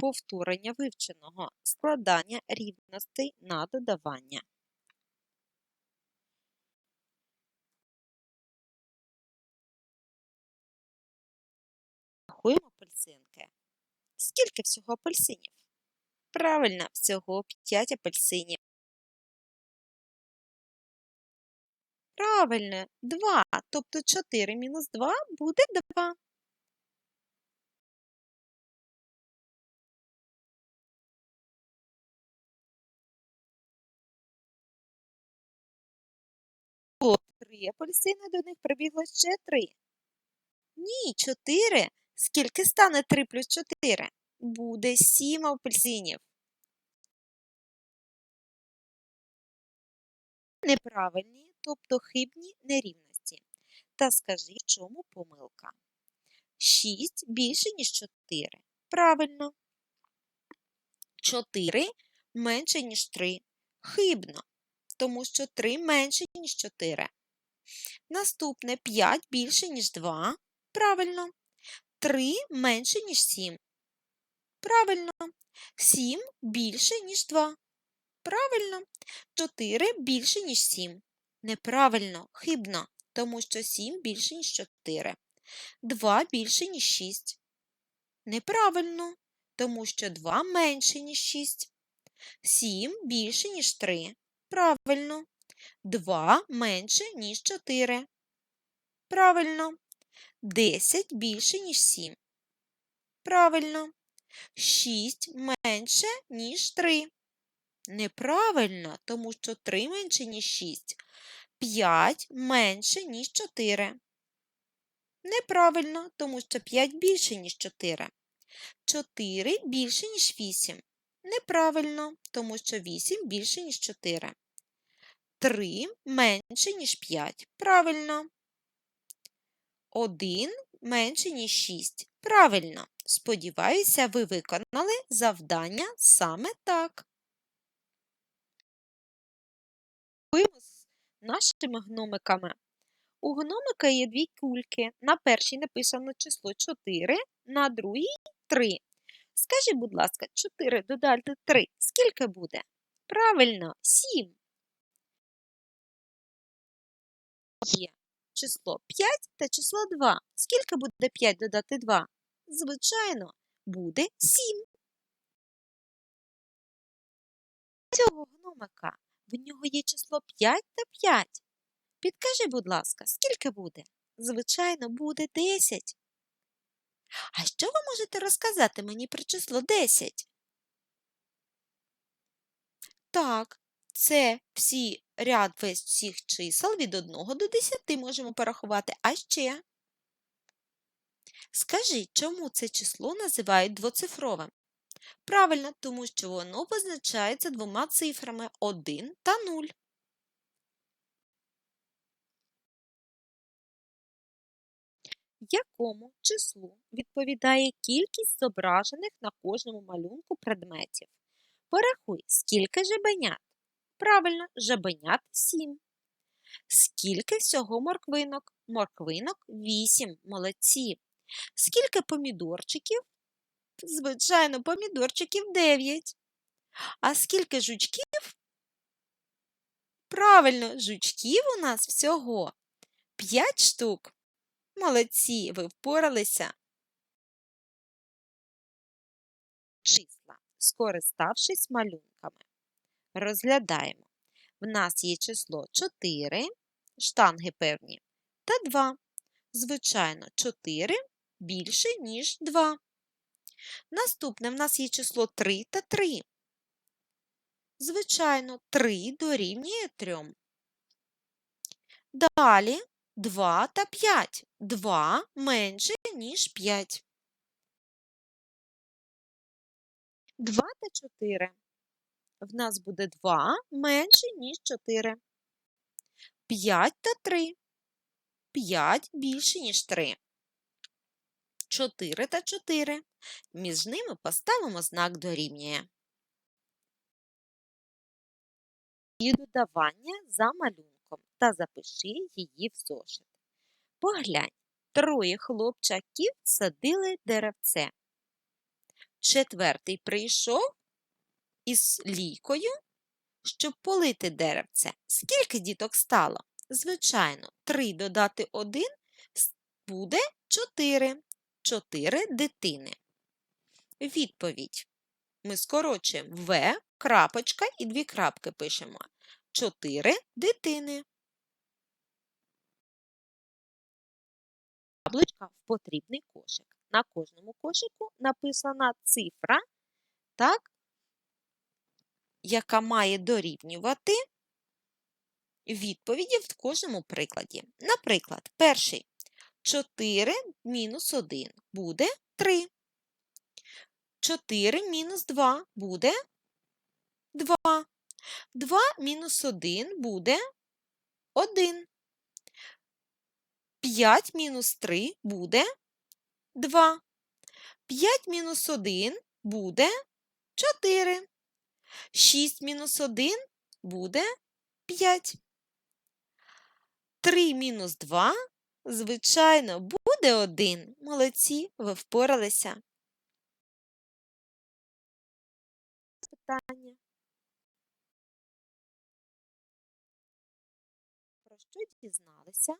повторення вивченого, складання рівностей на додавання. Рахуємо апельсинки. Скільки всього апельсинів? Правильно, всього 5 апельсинів. Правильно, 2, тобто 4 мінус 2 буде 2. 3 апельсини, до них прибігло ще 3. Ні, 4. Скільки стане 3 плюс 4? Буде 7 апельсинів. Неправильні, тобто хибні нерівності. Та скажи, в чому помилка? 6 більше, ніж 4. Правильно. 4 менше, ніж 3. Хибно, тому що 3 менше, ніж 4. Наступне 5 більше, ніж 2. Правильно. 3 менше, ніж 7. Правильно. 7 більше, ніж 2. Правильно. 4 більше, ніж 7. Неправильно, хибно, тому що 7 більше, ніж 4. 2 більше, ніж 6. Неправильно, тому що 2 менше, ніж 6. 7 більше, ніж 3. Правильно. 2 менше, ніж 4. Правильно. 10 більше, ніж 7. Правильно. 6 менше, ніж 3. Неправильно, тому що 3 менше, ніж 6. 5 менше, ніж 4. Неправильно, тому що 5 більше, ніж 4. 4 більше, ніж 8. Неправильно, тому що 8 більше, ніж 4. 3 менше, ніж 5. Правильно. 1 менше, ніж 6. Правильно. Сподіваюся, ви виконали завдання саме так. Нашими гномиками. У гномика є дві кульки. На першій написано число 4, на другій 3. Скажи, будь ласка, 4 додати 3. Скільки буде? Правильно, 7. Є число 5 та число 2. Скільки буде 5 додати 2? Звичайно, буде 7. Цього гномика в нього є число 5 та 5. Підкажи, будь ласка, скільки буде? Звичайно, буде 10. А що ви можете розказати мені про число 10? Так, це всі ряд весь всіх чисел від 1 до 10 можемо порахувати. А ще. Скажи, чому це число називають двоцифровим? Правильно, тому що воно позначається двома цифрами 1 та 0. Якому числу відповідає кількість зображених на кожному малюнку предметів? Порахуй, скільки жабенят? Правильно, жабенят 7. Скільки всього морквинок? Морквинок 8. Молодці. Скільки помідорчиків? Звичайно, помідорчиків 9. А скільки жучків? Правильно, жучків у нас всього 5 штук. Молодці, ви впоралися. Числа, скориставшись малюнками. Розглядаємо. В нас є число 4, штанги певні, та 2. Звичайно, 4 більше, ніж 2. Наступне в нас є число 3 та 3. Звичайно, 3 дорівнює 3. Далі 2 та 5. 2 менше, ніж 5. 2 та 4. В нас буде 2 менше, ніж 4. 5 та 3. 5 більше, ніж 3. 4 та 4. Між ними поставимо знак дорівнює. І додавання за малюнком та запиши її в зошит. Поглянь, троє хлопчаків садили деревце. Четвертий прийшов із лійкою, щоб полити деревце. Скільки діток стало? Звичайно, 3 додати 1 буде 4. 4 дитини. Відповідь. Ми скорочуємо В, крапочка і дві крапки пишемо. 4 дитини. Яблучка в потрібний кошик. На кожному кошику написана цифра, так, яка має дорівнювати відповіді в кожному прикладі. Наприклад, перший 4 мінус 1 буде 3. 4 мінус 2 буде 2. 2 мінус 1 буде 1. 5 мінус 3 буде 2. 5 мінус 1 буде 4. 6 мінус 1 буде 5. 3 мінус 2, звичайно, буде 1. Молодці, ви впоралися. Питання. Про що дізналися